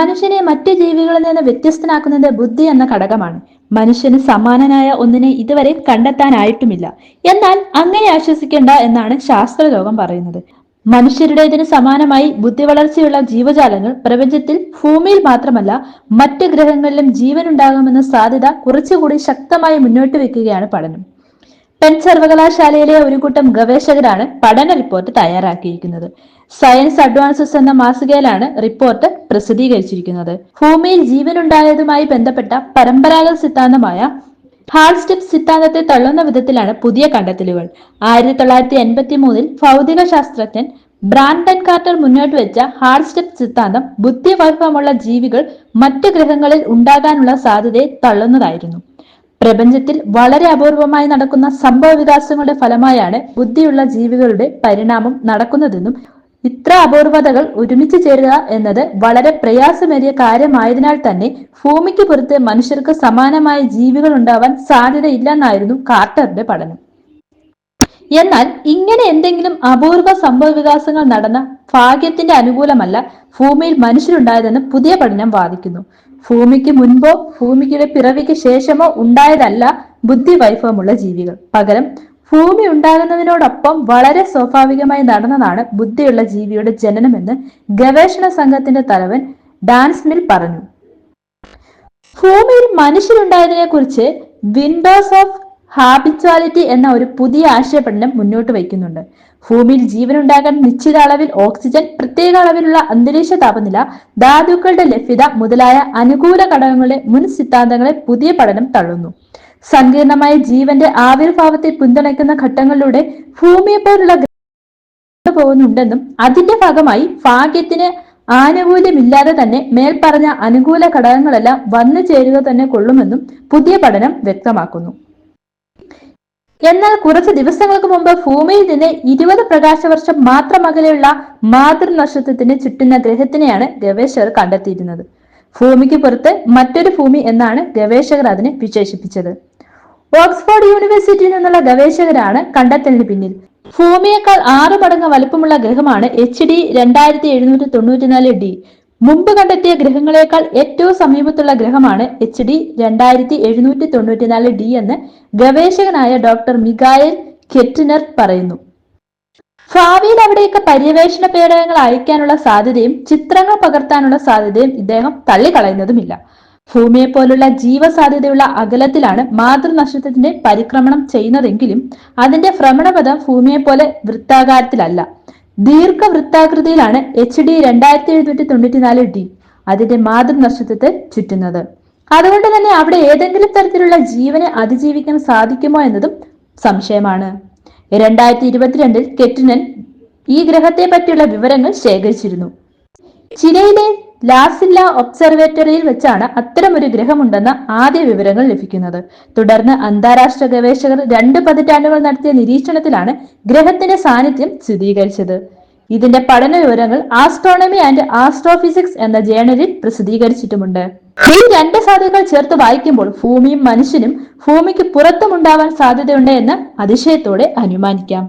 മനുഷ്യനെ മറ്റു ജീവികളിൽ നിന്ന് വ്യത്യസ്തനാക്കുന്നത് ബുദ്ധി എന്ന ഘടകമാണ്. മനുഷ്യന് സമാനനായ ഒന്നിനെ ഇതുവരെ കണ്ടെത്താനായിട്ടുമില്ല. എന്നാൽ അങ്ങനെ ആശ്വസിക്കേണ്ട എന്നാണ് ശാസ്ത്രലോകം പറയുന്നത്. മനുഷ്യരുടേതിന് സമാനമായി ബുദ്ധി വളർച്ചയുള്ള ജീവജാലങ്ങൾ പ്രപഞ്ചത്തിൽ ഭൂമിയിൽ മാത്രമല്ല മറ്റ് ഗ്രഹങ്ങളിലും ജീവൻ ഉണ്ടാകുമെന്ന സാധ്യത കുറച്ചുകൂടി ശക്തമായി മുന്നോട്ട് വെക്കുകയാണ് പഠനം. പെൻ സർവകലാശാലയിലെ ഒരു കൂട്ടം ഗവേഷകരാണ് പഠന റിപ്പോർട്ട് തയ്യാറാക്കിയിരിക്കുന്നത്. സയൻസ് അഡ്വാൻസസ് എന്ന മാസികയിലാണ് റിപ്പോർട്ട് പ്രസിദ്ധീകരിച്ചിരിക്കുന്നത്. ഭൂമിയിൽ ജീവനുണ്ടായതുമായി ബന്ധപ്പെട്ട പരമ്പരാഗത സിദ്ധാന്തമായ ഹാൾസ്റ്റെപ്പ് സിദ്ധാന്തത്തെ തള്ളുന്ന വിധത്തിലാണ് പുതിയ കണ്ടെത്തലുകൾ. ആയിരത്തി തൊള്ളായിരത്തി എൺപത്തി മൂന്നിൽ ഭൗതിക ശാസ്ത്രജ്ഞൻ ബ്രാൻഡൻ കാർട്ടർ മുന്നോട്ട് വെച്ച ഹാൾസ്റ്റെപ്പ് സിദ്ധാന്തം ബുദ്ധിവൈഭവമുള്ള ജീവികൾ മറ്റ് ഗ്രഹങ്ങളിൽ ഉണ്ടാകാനുള്ള സാധ്യതയെ തള്ളുന്നതായിരുന്നു. പ്രപഞ്ചത്തിൽ വളരെ അപൂർവമായി നടക്കുന്ന സംഭവ വികാസങ്ങളുടെ ഫലമായാണ് ബുദ്ധിയുള്ള ജീവികളുടെ പരിണാമം നടക്കുന്നതെന്നും ഇത്ര അപൂർവതകൾ ഒരുമിച്ച് ചേരുക എന്നത് വളരെ പ്രയാസമേറിയ കാര്യമായതിനാൽ തന്നെ ഭൂമിക്ക് പുറത്ത് മനുഷ്യർക്ക് സമാനമായ ജീവികൾ ഉണ്ടാവാൻ സാധ്യതയില്ലെന്നായിരുന്നു കാർട്ടറിന്റെ പഠനം. എന്നാൽ ഇങ്ങനെ എന്തെങ്കിലും അപൂർവ സംഭവ വികാസങ്ങൾ നടന്ന ഭാഗ്യത്തിന്റെ അനുകൂലമല്ല ഭൂമിയിൽ മനുഷ്യരുണ്ടായതെന്ന് പുതിയ പഠനം വാദിക്കുന്നു. ഭൂമിക്ക് മുൻപോ ഭൂമിയുടെ പിറവിക്ക് ശേഷമോ ഉണ്ടായതല്ല ബുദ്ധി വൈഭവമുള്ള ജീവികൾ. പകരം ഭൂമി ഉണ്ടാകുന്നതിനോടൊപ്പം വളരെ സ്വാഭാവികമായി നടന്നതാണ് ബുദ്ധിയുള്ള ജീവിയുടെ ജനനമെന്ന് ഗവേഷണ സംഘത്തിന്റെ തലവൻ ഡാൻസ്മിൽ പറഞ്ഞു. ഭൂമിയിൽ മനുഷ്യരുണ്ടായതിനെ കുറിച്ച് വിൻഡോസ് ഓഫ് ഹാബിച്വാലിറ്റി എന്ന ഒരു പുതിയ ആശയപഠനം മുന്നോട്ട് വയ്ക്കുന്നുണ്ട്. ഭൂമിയിൽ ജീവനുണ്ടാകാൻ നിശ്ചിത അളവിൽ ഓക്സിജൻ പ്രത്യേക അളവിലുള്ള അന്തരീക്ഷ താപനില ധാതുക്കളുടെ ലഭ്യത മുതലായ അനുകൂല ഘടകങ്ങളുടെ മുൻ സിദ്ധാന്തങ്ങളെ പുതിയ പഠനം തള്ളുന്നു. സങ്കീർണമായ ജീവന്റെ ആവിർഭാവത്തെ പിന്തുണയ്ക്കുന്ന ഘട്ടങ്ങളിലൂടെ ഭൂമിയെ പോലുള്ള പോകുന്നുണ്ടെന്നും അതിന്റെ ഭാഗമായി ഭാഗ്യത്തിന് ആനുകൂല്യമില്ലാതെ തന്നെ മേൽപ്പറഞ്ഞ അനുകൂല ഘടകങ്ങളെല്ലാം വന്നു ചേരുക തന്നെ കൊള്ളുമെന്നും പുതിയ പഠനം വ്യക്തമാക്കുന്നു. എന്നാൽ കുറച്ച് ദിവസങ്ങൾക്ക് മുമ്പ് ഭൂമിയിൽ നിന്ന് ഇരുപത് പ്രകാശവർഷം മാത്രം അകലെയുള്ള മാതൃനക്ഷത്രത്തിന് ചുറ്റുന്ന ഗ്രഹത്തിനെയാണ് ഗവേഷകർ കണ്ടെത്തിയിരുന്നത്. ഭൂമിക്ക് പുറത്ത് മറ്റൊരു ഭൂമി എന്നാണ് ഗവേഷകർ അതിനെ വിശേഷിപ്പിച്ചത്. ഓക്സ്ഫോർഡ് യൂണിവേഴ്സിറ്റിയിൽ നിന്നുള്ള ഗവേഷകരാണ് കണ്ടെത്തലിന് പിന്നിൽ. ഭൂമിയേക്കാൾ ആറ് മടങ്ങ് വലുപ്പമുള്ള ഗ്രഹമാണ് എച്ച് ഡി രണ്ടായിരത്തി എഴുന്നൂറ്റി തൊണ്ണൂറ്റിനാല് ഡി. മുമ്പ് കണ്ടെത്തിയ ഗ്രഹങ്ങളെക്കാൾ ഏറ്റവും സമീപത്തുള്ള ഗ്രഹമാണ് എച്ച് ഡി രണ്ടായിരത്തി എഴുന്നൂറ്റി തൊണ്ണൂറ്റിനാല് ഡി എന്ന് ഗവേഷകനായ ഡോക്ടർ മിഗായൽ കെറ്റിനർ പറയുന്നു. ഭാവിയിൽ അവിടെയൊക്കെ പര്യവേഷണ പേടകങ്ങൾ അയക്കാനുള്ള സാധ്യതയും ചിത്രങ്ങൾ പകർത്താനുള്ള സാധ്യതയും ഇദ്ദേഹം തള്ളിക്കളയുന്നതുമില്ല. ഭൂമിയെ പോലുള്ള ജീവസാധ്യതയുള്ള അകലത്തിലാണ് മാതൃനക്ഷത്രത്തിന്റെ പരിക്രമണം ചെയ്യുന്നതെങ്കിലും അതിന്റെ ഭ്രമണപഥം ഭൂമിയെ പോലെ വൃത്താകാരത്തിലല്ല. ദീർഘവൃത്താകൃതിയിലാണ് എച്ച് ഡി രണ്ടായിരത്തി എഴുന്നൂറ്റി തൊണ്ണൂറ്റിനാല് ഡി അതിന്റെ മാതൃനക്ഷത്രത്തെ ചുറ്റുന്നത്. അതുകൊണ്ട് തന്നെ അവിടെ ഏതെങ്കിലും തരത്തിലുള്ള ജീവനെ അതിജീവിക്കാൻ സാധിക്കുമോ എന്നതും സംശയമാണ്. രണ്ടായിരത്തി ഇരുപത്തിരണ്ടിൽ കെറ്റിനൻ ഈ ഗ്രഹത്തെ പറ്റിയുള്ള വിവരങ്ങൾ ശേഖരിച്ചിരുന്നു. ചിലയിലെ ലാസില്ല ഒബ്സർവേറ്ററിയിൽ വെച്ചാണ് അത്തരമൊരു ഗ്രഹമുണ്ടെന്ന ആദ്യ വിവരങ്ങൾ ലഭിക്കുന്നത്. തുടർന്ന് അന്താരാഷ്ട്ര ഗവേഷകർ രണ്ട് പതിറ്റാണ്ടുകൾ നടത്തിയ നിരീക്ഷണത്തിലാണ് ഗ്രഹത്തിന്റെ സാന്നിധ്യം സ്ഥിരീകരിച്ചത്. ഇതിന്റെ പഠന വിവരങ്ങൾ ആസ്ട്രോണമി ആൻഡ് ആസ്ട്രോഫിസിക്സ് എന്ന ജേണലിൽ പ്രസിദ്ധീകരിച്ചിട്ടുമുണ്ട്. ഈ രണ്ട് സാധ്യതകൾ ചേർത്ത് വായിക്കുമ്പോൾ ഭൂമിയും മനുഷ്യനും ഭൂമിക്ക് പുറത്തുമുണ്ടാവാൻ സാധ്യതയുണ്ട് എന്ന് അതിശയത്തോടെ അനുമാനിക്കാം.